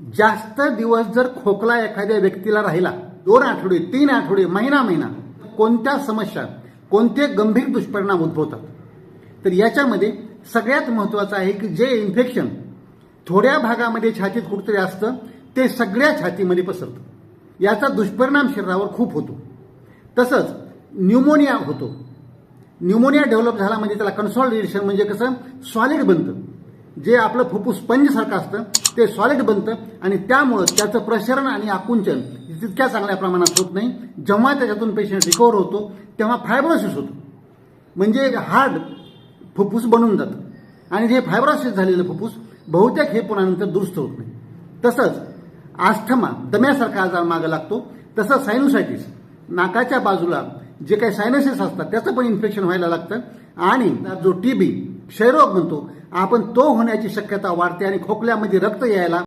जास्त दिवस जर खोकला एखाद्या व्यक्तीला राहिला दोन आठवडे तीन आठवडे महिना महिना कोणत्या समस्या कोणते गंभीर दुष्परिणाम उद्भवतात? तर याच्यामध्ये सगळ्यात महत्वाचं आहे की जे इन्फेक्शन थोड्या भागामध्ये छातीत कुठतरी असतं ते सगळ्या छातीमध्ये पसरतं. याचा दुष्परिणाम शरीरावर खूप होतो. तसंच न्यूमोनिया होतो. न्यूमोनिया डेव्हलप झाला म्हणजे त्याला कन्सॉलिडेशन म्हणजे कसं? सॉलिड बनतं. जे आपलं फुफ्फुस स्पंजसारखं असतं ते सॉलिड बनतं आणि त्यामुळं त्याचं प्रसरण आणि आकुंचन तितक्या चांगल्या प्रमाणात होत नाही. जेव्हा त्याच्यातून पेशंट रिकवर होतो तेव्हा फायब्रोसिस होतो. म्हणजे हार्ड फुफ्फूस बनून जातं. आणि जे फायब्रोसिस झालेलं फुफ्फूस बहुतेक हे पुन्हानंतर दुरुस्त होत नाही. तसंच आस्थमा दम्यासारखा आजार मागं लागतो. तसंच सायनोसायटिस नाकाच्या बाजूला जे काही सायनसेस असतात त्याचं पण इन्फेक्शन व्हायला लागतं. आणि जो टी बी क्षयरोग म्हणतो आपण तो होण्याची शक्यता वाढते आणि खोकल्यामध्ये रक्त यायला